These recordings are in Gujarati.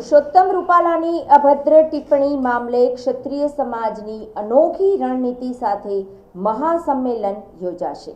પુરુષોત્તમ રૂપાલાની અભદ્ર ટિપ્પણી મામલે ક્ષત્રિય સમાજની અનોખી રણનીતિ સાથે મહાસંમેલન યોજાશે.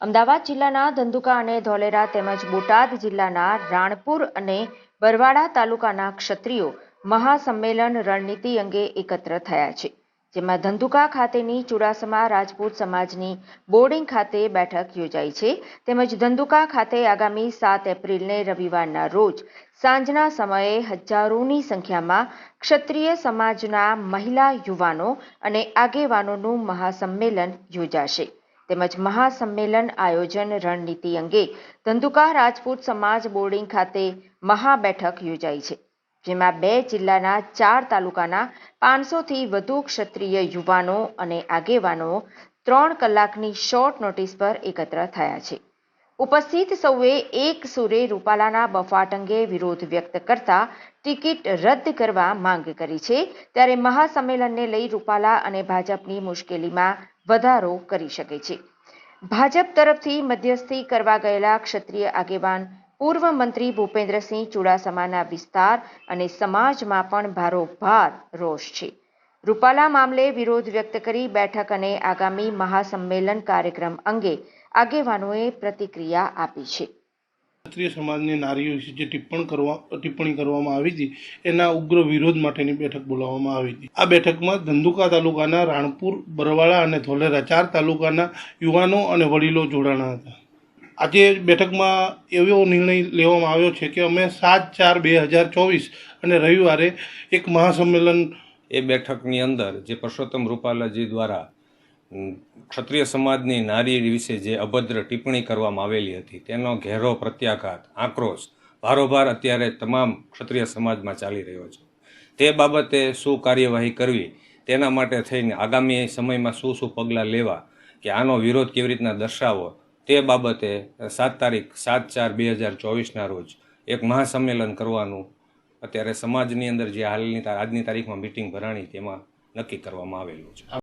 અમદાવાદ જિલ્લાના ધંધુકા અને ધોલેરા તેમજ બોટાદ જિલ્લાના રાણપુર અને બરવાડા તાલુકાના ક્ષત્રિયો મહાસંમેલન રણનીતિ અંગે એકત્ર થયા છે. જેમાં ધંધુકા ખાતેની ચુડાસમા રાજપૂત સમાજની બોર્ડિંગ ખાતે બેઠક યોજાઈ છે. તેમજ ધંધુકા ખાતે આગામી સાત એપ્રિલને રવિવારના રોજ સાંજના સમયે હજારોની સંખ્યામાં ક્ષત્રિય સમાજના મહિલા યુવાનો અને આગેવાનોનું મહાસંમેલન યોજાશે. તેમજ મહાસંમેલન આયોજન રણનીતિ અંગે ધંધુકા રાજપૂત સમાજ બોર્ડિંગ ખાતે મહાબેઠક યોજાઈ છે. જેમાં બે જિલ્લાના ચાર તાલુકાના પાંચસોથી વધુ ક્ષત્રિય યુવાનો અને આગેવાનો ત્રણ કલાકની શોર્ટ નોટિસ પર એકત્ર થયા છે. ઉપસ્થિત સૌએ એક સુરે રૂપાલાના બફાટ અંગે વિરોધ વ્યક્ત કરતા ટિકિટ રદ કરવા માંગ કરી છે, ત્યારે મહાસંમેલનને લઈ રૂપાલા અને ભાજપની મુશ્કેલીમાં વધારો કરી શકે છે. ભાજપ તરફથી મધ્યસ્થી કરવા ગયેલા ક્ષત્રિય આગેવાન પૂર્વ મંત્રી ભૂપેન્દ્રસિંહ ચુડાસમાના વિસ્તાર અને સમાજમાં પણ ભારોભાર રોષ છે. રૂપાલા મામલે વિરોધ વ્યક્ત કરી બેઠક અને આગામી મહાસંમેલન કાર્યક્રમ અંગે આગેવાનોએ પ્રતિક્રિયા આપી છે. ક્ષત્રિય સમાજની નારીઓ વિશે જે ટિપ્પણ કરવા, ટિપ્પણી કરવામાં આવી હતી, એના ઉગ્ર વિરોધ માટેની બેઠક બોલાવવામાં આવી હતી. આ બેઠકમાં ધંધુકા તાલુકાના રાણપુર, બરવાળા અને ધોલેરા ચાર તાલુકાના યુવાનો અને વડીલો જોડાણા હતા. આજે બેઠકમાં એવો નિર્ણય લેવામાં આવ્યો છે કે અમે સાત ચાર બે હજાર ચોવીસ અને રવિવારે એક મહાસંમેલન એ બેઠકની અંદર જે પરસોત્તમ રૂપાલાજી દ્વારા ક્ષત્રિય સમાજની નારી વિશે જે અભદ્ર ટિપ્પણી કરવામાં આવેલી હતી, તેનો ઘેરો પ્રત્યાઘાત, આક્રોશ, ભારોભાર અત્યારે તમામ ક્ષત્રિય સમાજમાં ચાલી રહ્યો છે. તે બાબતે શું કાર્યવાહી કરવી, તેના માટે થઈને આગામી સમયમાં શું શું પગલાં લેવા, કે આનો વિરોધ કેવી રીતના દર્શાવવો તે બાબતે સાત તારીખ સાત ચાર બે હજાર ચોવીસના રોજ એક મહાસંમેલન કરવાનું અત્યારે સમાજની અંદર જે હાલની આજની તારીખમાં મિટિંગ ભરાણી તેમાં નક્કી કરવામાં આવેલું છે.